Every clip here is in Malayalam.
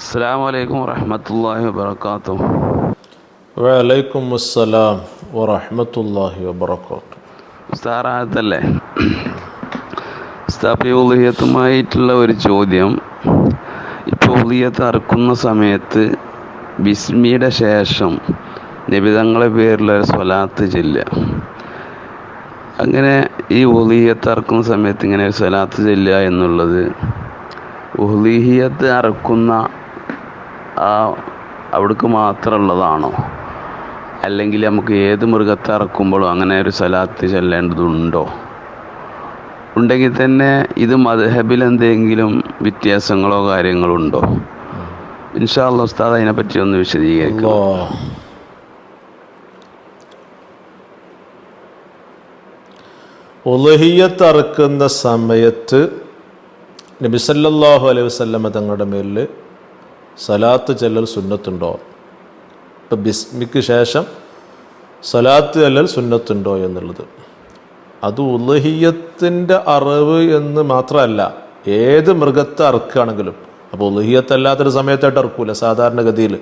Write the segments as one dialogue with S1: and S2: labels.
S1: അസ്സാം വലൈക്കും വറഹമത്തല്ലാഹി വബർക്കാത്തു
S2: വലൈക്കും അസ്സലാം വറഹമത്തല്ലാഹി വബർക്കാത്തു
S1: ഉസ്താറാത്തല്ലേ ഉസ്താബി ഉളിയത്തുമായിട്ടുള്ള ഒരു ചോദ്യം. ഇപ്പോൾ ഉളിയത്ത് അറുക്കുന്ന സമയത്ത് ബിസ്മിയുടെ ശേഷം നിബിതങ്ങളെ പേരിലൊരു സ്വലാത്ത് ചെല്ലുക. അങ്ങനെ ഈ ഉളിയത്ത് അറുക്കുന്ന സമയത്ത് ഇങ്ങനെ ഒരു സ്വലാത്ത് ചെല്ലുക എന്നുള്ളത് ഉഹ്ലിഹിയത്ത് അറക്കുന്ന ആ അവിടേക്ക് മാത്രമുള്ളതാണോ അല്ലെങ്കിൽ നമുക്ക് ഏത് മൃഗത്തെ ഇറക്കുമ്പോഴും അങ്ങനെ ഒരു സ്ഥലത്ത് ചെല്ലേണ്ടതുണ്ടോ? ഉണ്ടെങ്കിൽ തന്നെ ഇത് മദ്ഹബിൽ എന്തെങ്കിലും വ്യത്യാസങ്ങളോ കാര്യങ്ങളോ ഉണ്ടോ ഇൻഷാ അല്ലാ ഉസ്താദ് അതിനെപ്പറ്റി ഒന്ന് വിശദീകരിക്കോ
S2: അല്ലാ. ഉലഹിയത്ത് അറുക്കുന്ന സമയത്ത് നബിസല്ലാഹു അലൈഹി വസല്ലമ തങ്ങളുടെ മേലിൽ സലാത്ത് ചെല്ലൽ സുന്നത്തുണ്ടോ? ഇപ്പം ബിസ്മിക്ക് ശേഷം സലാത്ത് ചെല്ലൽ സുന്നത്തുണ്ടോ എന്നുള്ളത്. അത് ഉലഹിയത്തിന്റെ അറിവ് എന്ന് മാത്രമല്ല ഏത് മൃഗത്തെ അറുക്കുകയാണെങ്കിലും. അപ്പോൾ ഉലഹിയത്തല്ലാത്തൊരു സമയത്തായിട്ട് അറുക്കൂല സാധാരണഗതിയിൽ.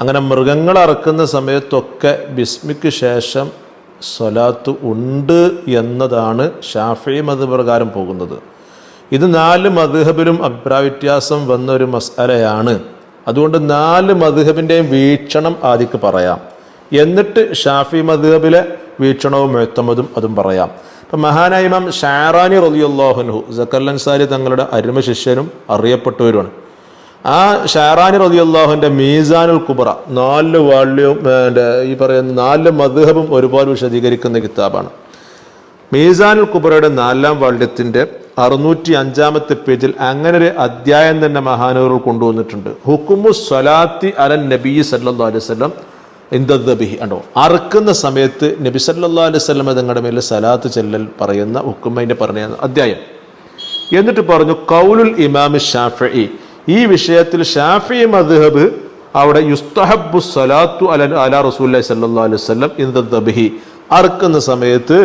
S2: അങ്ങനെ മൃഗങ്ങൾ അറക്കുന്ന സമയത്തൊക്കെ ബിസ്മിക്ക് ശേഷം സ്വലാത്ത് ഉണ്ട് എന്നതാണ് ഷാഫി മത് പ്രകാരം പോകുന്നത്. ഇത് നാല് മധുഹബിലും അഭിപ്രായ വ്യത്യാസം വന്ന ഒരു മസാലയാണ്. അതുകൊണ്ട് നാല് മധുഹബിന്റെയും വീക്ഷണം ആദ്യക്ക് പറയാം. എന്നിട്ട് ഷാഫി മധുഹബിലെ വീക്ഷണവും എഴുത്തമതും അതും പറയാം. ഇപ്പം മഹാനായ ഇമാം ഷാറാനി റലിയുല്ലാഹുൻഹു ജക്കല്ലൻസാരി തങ്ങളുടെ അരുമ ശിഷ്യനും അറിയപ്പെട്ടവരുമാണ്. ആ ഷാറാനി റതിയുള്ളാഹുവിന്റെ മീസാനുൽ കുബറ നാല് വാള്യവും ഈ പറയുന്ന നാല് മധുഹബും ഒരുപാട് വിശദീകരിക്കുന്ന കിതാബാണ്. മീസാനുൽ കുബറയുടെ നാലാം വാള്യത്തിന്റെ അറുന്നൂറ്റി അഞ്ചാമത്തെ പേജിൽ അങ്ങനെ ഒരു അധ്യായം തന്നെ മഹാനവർ കൊണ്ടുവന്നിട്ടുണ്ട്. ഹുക്കുമു സ്വലാത്തി അലൻ നബി സല്ലാ അലൈഹി സ്വലം ഇന്ദബിഹി കണ്ടോ? അറുക്കുന്ന സമയത്ത് നബി സല്ലാ അലൈഹി സ്വലം തങ്ങളുടെ മേലെ സലാത്ത് ചെല്ലൽ പറയുന്ന ഹുക്കുമൈന്റെ പറഞ്ഞ അധ്യായം. എന്നിട്ട് പറഞ്ഞു കൗലുൽ ഇമാം ഷാഫി ഈ വിഷയത്തിൽ ഷാഫി മദ്ഹബ് അവിടെ യുസ്തഹബു സലാത്തു അല അല റസൂല്ലി സല്ലാ അലൈഹി വസല്ലം ഇന്ദബിഹി അറുക്കുന്ന സമയത്ത്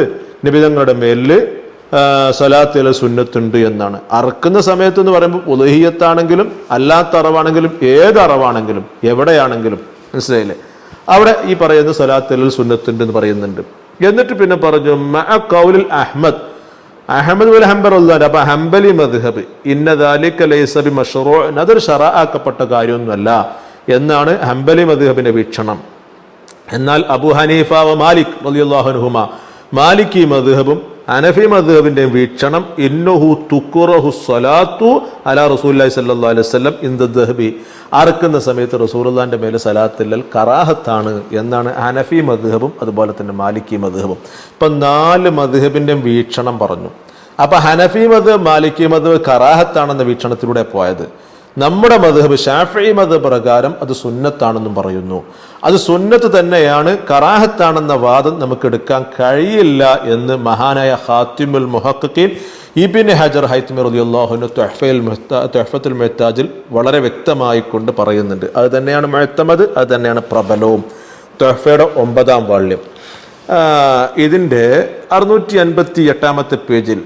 S2: നിബിതങ്ങളുടെ മേലിൽ സലാത്ത് സുന്നത്തുണ്ട് എന്നാണ്. അറക്കുന്ന സമയത്ത് എന്ന് പറയുമ്പോൾ ഉലഹിയത്താണെങ്കിലും അല്ലാത്ത അറവാണെങ്കിലും ഏത് അറവാണെങ്കിലും എവിടെയാണെങ്കിലും മനസ്സിലായില്ലേ? അവിടെ ഈ പറയുന്ന സ്വലാത്തിൽ സുന്നത്തുണ്ട് എന്ന് പറയുന്നുണ്ട്. എന്നിട്ട് പിന്നെ പറഞ്ഞു കൗലിൽ അഹമ്മദ് ബുൽ ഹംബർ അപ്പൊ ഹംബലി മദ്ഹബ്. ഇന്നദാലിക ലൈസ ബി മഷ്റൂ അതൊരു ഷറ ആക്കപ്പെട്ട കാര്യമൊന്നുമല്ല എന്നാണ് ഹംബലി മദ്ഹബിന്റെ വീക്ഷണം. എന്നാൽ അബു ഹനീഫ വ മാലിക് ഈ മാലിക്കി മദ്ഹബും അനഫി മദ്ഹബിന്റെ വീക്ഷണം ഇന്നഹു തുക്കുറഹു സലാത്തു അലാ റസൂലുള്ളാഹി സല്ലു അലൈഹി ഇന്ദ ദഹബി. അറക്കുന്ന സമയത്ത് റസൂലുള്ളാഹിന്റെ മേലെ സലാത്തില്ലൽ കറാഹത്താണ് എന്നാണ് ഹനഫി മദ്ഹബും അതുപോലെ തന്നെ മാലിക്കി മദ്ഹബും. ഇപ്പൊ നാല് മദ്ഹബിന്റെ വീക്ഷണം പറഞ്ഞു. അപ്പൊ ഹനഫി മദ്ഹബ് മാലിക്കി മദ്ഹബ് കറാഹത്താണെന്ന വീക്ഷണത്തിലൂടെ പോയത്. നമ്മുടെ മധുഹബ് ഷാഫി മത പ്രകാരം അത് സുന്നത്താണെന്നും പറയുന്നു. അത് സുന്നത്ത് തന്നെയാണ് കറാഹത്താണെന്ന വാദം നമുക്ക് എടുക്കാൻ കഴിയില്ല എന്ന് മഹാനായ ഹാത്തിമുൽ മുഹക്കീൻ ഇബിൻ ഹജർ ഹൈത്മി റലിയുള്ളാഹുന് തൊഹഫയിൽ തൊഹഫത്തുൽ മെഹ്താജിൽ വളരെ വ്യക്തമായി കൊണ്ട് പറയുന്നുണ്ട്. അത് തന്നെയാണ് മെഹത്തമത് അത് തന്നെയാണ് പ്രബലവും. തൊഹഫയുടെ ഒമ്പതാം വാള്യം. ഇതിന്റെ അറുന്നൂറ്റി അൻപത്തി എട്ടാമത്തെ പേജിൽ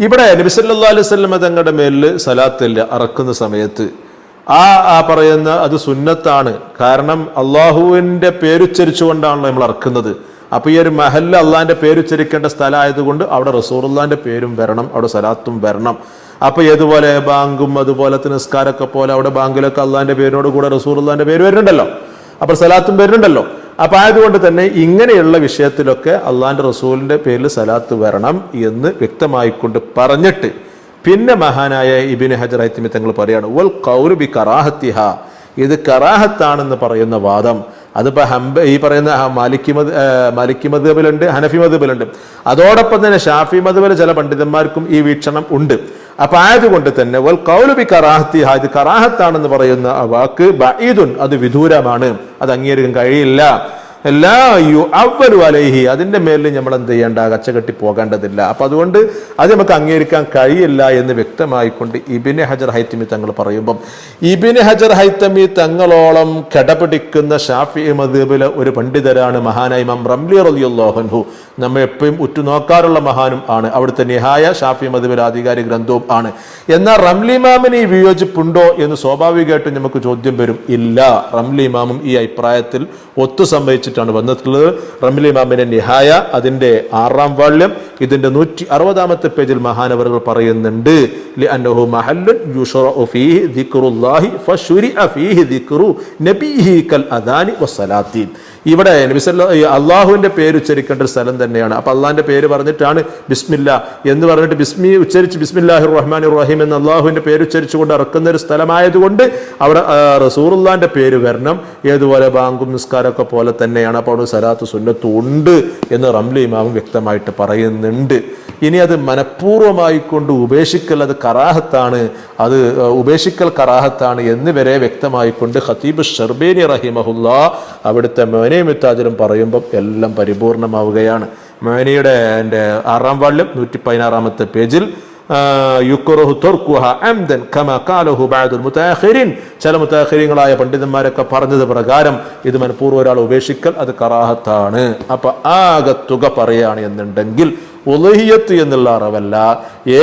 S2: ഇവിടെ നബിസല്ലാ അലൈഹി സ്വല്ലം തങ്ങളുടെ മേലിൽ സലാത്തില്ല അറക്കുന്ന സമയത്ത്. ആ ആ പറയുന്ന അത് സുന്നത്താണ്. കാരണം അള്ളാഹുവിന്റെ പേരുച്ചരിച്ചുകൊണ്ടാണല്ലോ നമ്മൾ അറക്കുന്നത്. അപ്പൊ ഈ ഒരു മഹല്ല അള്ളാഹിന്റെ പേരുച്ചരിക്കേണ്ട സ്ഥലമായതുകൊണ്ട് അവിടെ റസൂറുല്ലാന്റെ പേരും വരണം അവിടെ സലാത്തും വരണം. അപ്പൊ ഏതുപോലെ ബാങ്കും അതുപോലെ നിസ്കാരൊക്കെ പോലെ അവിടെ ബാങ്കിലൊക്കെ അള്ളാന്റെ പേരിനോട് കൂടെ റസൂറുല്ലാന്റെ പേര് വരുന്നുണ്ടല്ലോ. അപ്പൊ സലാത്തും വരുന്നുണ്ടല്ലോ. അപ്പൊ ആയതുകൊണ്ട് തന്നെ ഇങ്ങനെയുള്ള വിഷയത്തിലൊക്കെ അള്ളാന്റെ റസൂലിന്റെ പേരിൽ സലാത്ത് വരണം എന്ന് വ്യക്തമായിക്കൊണ്ട് പറഞ്ഞിട്ട് പിന്നെ മഹാനായ ഇബിന് ഹജർ ഹൈത്തിമി തങ്ങൾ പറയാണ് വൽ കൗരുബി കറാഹത്തിഹ. ഇത് കറാഹത്താണെന്ന് പറയുന്ന വാദം. അതിപ്പോ ഹംബ ഈ പറയുന്ന മാലിക്കി മത് മാലിക്കി മധുബിലുണ്ട് ഹനഫി മധുബിലുണ്ട് അതോടൊപ്പം തന്നെ ഷാഫി മധുബിൽ ചില പണ്ഡിതന്മാർക്കും ഈ വീക്ഷണം ഉണ്ട്. അപ്പൊ ആയതുകൊണ്ട് തന്നെ വൽ കൗലുബി കറാഹത്തി ഇത് കറാഹത്താണെന്ന് പറയുന്ന വാക്ക് ബഈദുൻ അത് വിദൂരമാണ്. അത് അംഗീകരിക്കാൻ കഴിയില്ല. എല്ലാ യു അവലു അലൈഹി. അതിന്റെ മേലിൽ നമ്മൾ എന്ത് ചെയ്യേണ്ട കച്ചകെട്ടി പോകേണ്ടതില്ല. അപ്പൊ അതുകൊണ്ട് അത് നമുക്ക് അംഗീകരിക്കാൻ കഴിയില്ല എന്ന് വ്യക്തമായിക്കൊണ്ട് ഇബിന് ഹജർ ഹൈത്തമി തങ്ങൾ പറയുമ്പം ഇബിന് ഹജർ ഹൈത്തമി തങ്ങളോളം കിടപിടിക്കുന്ന ഷാഫി മദീബിലെ ഒരു പണ്ഡിതരാണ് മഹാനായി ഇമാം റംലി റലിയുല്ലോഹൻഹു നമ്മൾ എപ്പോഴും ഉറ്റുനോക്കാറുള്ള മഹാനും ആണ്. അവിടുത്തെ നിഹായ ഷാഫി മദീബിലെ ആധികാരിക ഗ്രന്ഥവും ആണ്. എന്നാൽ റംലി മാമിന് ഈ വിയോജിപ്പുണ്ടോ എന്ന് സ്വാഭാവികമായിട്ടും നമുക്ക് ചോദ്യം വരും. ഇല്ല. റംലി മാമും ഈ അഭിപ്രായത്തിൽ ഒത്തു സംഭവിച്ചിട്ടാണ് വന്നിട്ടുള്ളത്. റംലി മാമിന്റെ നിഹായ അതിന്റെ ആറാം വാള്യം ഇതിന്റെ നൂറ്റി അറുപതാമത്തെ പേജിൽ മഹാനവറുകൾ പറയുന്നുണ്ട് ഇവിടെ അള്ളാഹുവിന്റെ പേര് ഉച്ചരിക്കേണ്ട ഒരു സ്ഥലം തന്നെയാണ്. അപ്പൊ അള്ളാഹിന്റെ പേര് പറഞ്ഞിട്ടാണ് ബിസ്മില്ല എന്ന് പറഞ്ഞിട്ട് ബിസ്മി ഉച്ചരിച്ച് ബിസ്മില്ലാഹി റഹ്മാൻ റഹീം എന്ന് അള്ളാഹുവിന്റെ പേര് ഉച്ചരിച്ചുകൊണ്ട് ഇറക്കുന്ന ഒരു സ്ഥലമായതുകൊണ്ട് അവിടെ റസൂറുല്ലാന്റെ പേര് വരണം. ഏതുപോലെ ബാങ്കും നിസ്കാരമൊക്കെ പോലെ തന്നെയാണ്. അപ്പോൾ സലാത്ത് സുന്നത്തും ഉണ്ട് എന്ന് റംലി ഇമാമും വ്യക്തമായിട്ട് പറയുന്നു. പറയുന്നുണ്ട് ഇനി അത് മനഃപൂർവമായി കൊണ്ട് ഉപേക്ഷിക്കൽ അത് കറാഹത്താണ്. അത് ഉപേക്ഷിക്കൽ കറാഹത്താണ് എന്ന് വരെ വ്യക്തമായിക്കൊണ്ട് ഖത്തീബ് ഷർബേനി റഹിമഹുല്ല അവിടുത്തെ മോനെ മിത്താജലും പറയുമ്പം എല്ലാം പരിപൂർണമാവുകയാണ്. മോനിയുടെ എന്റെ ആറാം വാളിലും നൂറ്റി പതിനാറാമത്തെ പേജിൽ ചില മുത്താഹരിങ്ങളായ പണ്ഡിതന്മാരൊക്കെ പറഞ്ഞത് പ്രകാരം ഇത് മനഃപൂർവം ഒരാൾ ഉപേക്ഷിക്കൽ അത് കറാഹത്താണ്. അപ്പൊ ആകെ തുക പറയാണ് എന്നുണ്ടെങ്കിൽ ഉലഹിയത്ത് എന്നുള്ള അറവല്ല.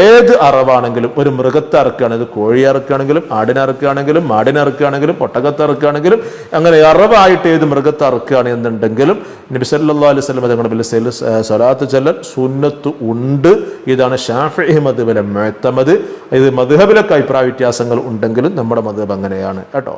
S2: ഏത് അറവാണെങ്കിലും ഒരു മൃഗത്തെ അറക്കുകയാണെങ്കിൽ കോഴി അറക്കുകയാണെങ്കിലും ആടിനെ അറക്കുകയാണെങ്കിലും മാടിനെ അറക്കുകയാണെങ്കിലും അങ്ങനെ അറവായിട്ട് ഏത് മൃഗത്തെ അറക്കുകയാണ് എന്നുണ്ടെങ്കിലും നബി സല്ലല്ലാഹു അലൈഹി വസല്ലം തങ്ങളുടെ സ്വലാത്ത് ചെല്ലൽ സുന്നത്ത് ഉണ്ട്. ഇതാണ് ഷാഫി മദ്ഹബിലെ മേത്തമത് ഇത് മധുഹബിലൊക്കെ അഭിപ്രായ വ്യത്യാസങ്ങൾ ഉണ്ടെങ്കിലും നമ്മുടെ മധുഹബ് അങ്ങനെയാണ്. കേട്ടോ?